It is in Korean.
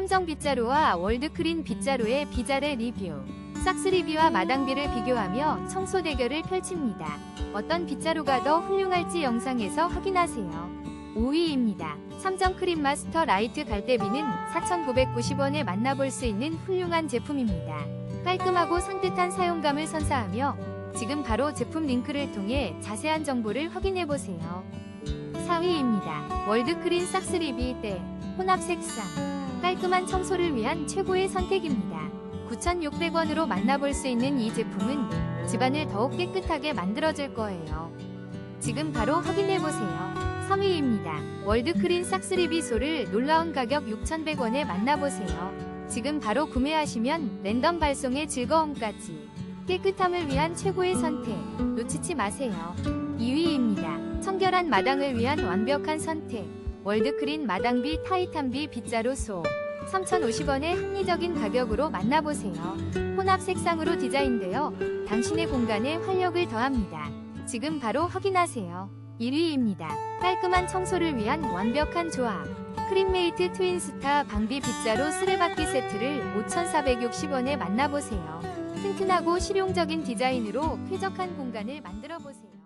삼성 빗자루와 월드크린 빗자루의 비자레 리뷰. 싹스리비와 마당비를 비교하며 청소 대결을 펼칩니다. 어떤 빗자루가 더 훌륭할지 영상에서 확인하세요. 5위입니다. 삼성 크림 마스터 라이트 갈대비는 4,990원에 만나볼 수 있는 훌륭한 제품입니다. 깔끔하고 산뜻한 사용감을 선사하며 지금 바로 제품 링크를 통해 자세한 정보를 확인해보세요. 4위입니다. 월드크린 싹스리비 때 혼합 색상 깔끔한 청소를 위한 최고의 선택입니다. 9,600원으로 만나볼 수 있는 이 제품은 집안을 더욱 깨끗하게 만들어줄 거예요. 지금 바로 확인해보세요. 3위입니다. 월드크린 싹스리비소를 놀라운 가격 6,100원에 만나보세요. 지금 바로 구매하시면 랜덤 발송의 즐거움까지 깨끗함을 위한 최고의 선택 놓치지 마세요. 2위입니다. 청결한 마당을 위한 완벽한 선택 월드크린 마당비 타이탄비 빗자루 소 3,050원의 합리적인 가격으로 만나보세요. 혼합 색상으로 디자인되어 당신의 공간에 활력을 더합니다. 지금 바로 확인하세요. 1위입니다. 깔끔한 청소를 위한 완벽한 조합. 크림메이트 트윈스타 방비 빗자루 쓰레받기 세트를 5,460원에 만나보세요. 튼튼하고 실용적인 디자인으로 쾌적한 공간을 만들어보세요.